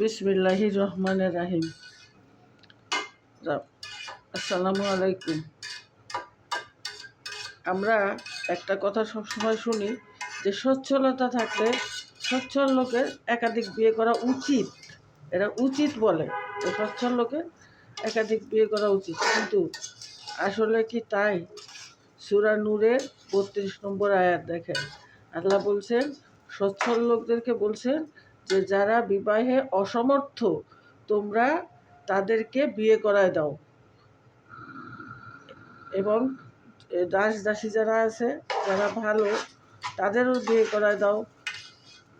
বিসমিল্লাহির রহমানের রাহিম। আসসালামু আলাইকুম। আমরা একটা কথা সবসময় শুনি যে সচ্ছলতা থাকলে সচ্ছল লোকের একাধিক বিয়ে করা উচিত। এরা উচিত বলে যে সচ্ছল লোকের একাধিক বিয়ে করা উচিত। কিন্তু আসলে কি তাই? সুরা নূরের বত্রিশ নম্বর আয়াত দেখেন। আল্লাহ বলছেন, সচ্ছল লোকদেরকে বলছেন যে যারা বিবাহে অসমর্থ, তোমরা তাদেরকে বিয়ে করায় দাও। এবং দাস দাসী যারা আছে, যারা ভালো, তাদেরও বিয়ে করায় দাও।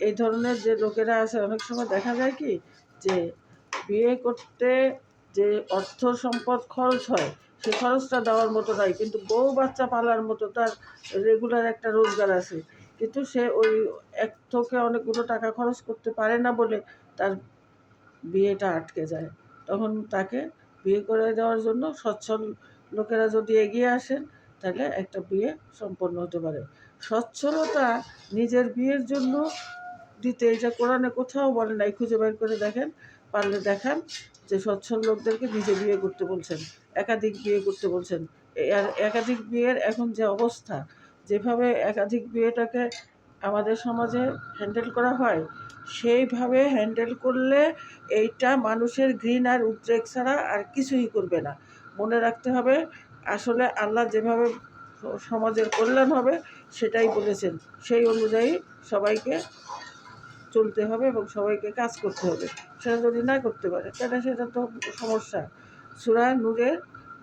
এই ধরনের যে লোকেরা আছে, অনেক সময় দেখা যায় কি, যে বিয়ে করতে যে অর্থ সম্পদ খরচ হয়, সে খরচটা দেওয়ার মতো নাই। কিন্তু বউ বাচ্চা পালার মতো তার রেগুলার একটা রোজগার আছে। কিন্তু সে ওই এক থেকে অনেকগুলো টাকা খরচ করতে পারে না বলে তার বিয়েটা আটকে যায়। তখন তাকে বিয়ে করে দেওয়ার জন্য সচ্ছল লোকেরা যদি এগিয়ে আসেন, তাহলে একটা বিয়ে সম্পন্ন হতে পারে। সচ্ছলতা নিজের বিয়ের জন্য দিতে এটা কোরআনে কোথাও বলে নাই, খুঁজে বের করে দেখেন, পারলে দেখান যে সচ্ছল লোকদেরকে নিজে বিয়ে করতে বলছেন, একাধিক বিয়ে করতে বলছেন। একাধিক বিয়ের এখন যে অবস্থা যেভাবে একাধিক বিয়েটাকে আমাদের সমাজে হ্যান্ডেল করা হয়, সেইভাবে হ্যান্ডেল করলে এইটা মানুষের ঘৃণ আর উদ্রেক ছাড়া আর কিছুই করবে না। মনে রাখতে হবে, আসলে আল্লাহ যেভাবে সমাজের কল্যাণ হবে, সেটাই বলেছেন। সেই অনুযায়ী সবাইকে চলতে হবে এবং সবাইকে কাজ করতে হবে। সেটা যদি না করতে পারে, তাহলে সেটা তো সমস্যা। সুরা নূরের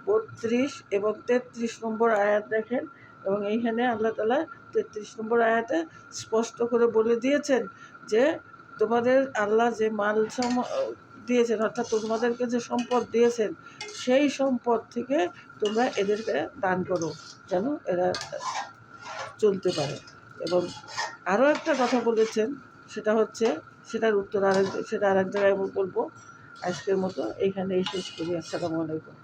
বত্রিশ এবং তেত্রিশ নম্বর আয়াত দেখেন এবং এইখানে আল্লাহ তালা তেত্রিশ নম্বর আয়াতে স্পষ্ট করে বলে দিয়েছেন যে তোমাদের আল্লাহ যে মাল সম দিয়েছেন, অর্থাৎ তোমাদেরকে যে সম্পদ দিয়েছেন, সেই সম্পদ থেকে তোমরা এদেরকে দান করো, যেন এরা চলতে পারে। এবং আরও একটা কথা বলেছেন, সেটা হচ্ছে, সেটার উত্তর আরেক, সেটা আরেক জায়গায় বলব। আজকের মতো এইখানেই শেষ করি। আসসালামু আলাইকুম।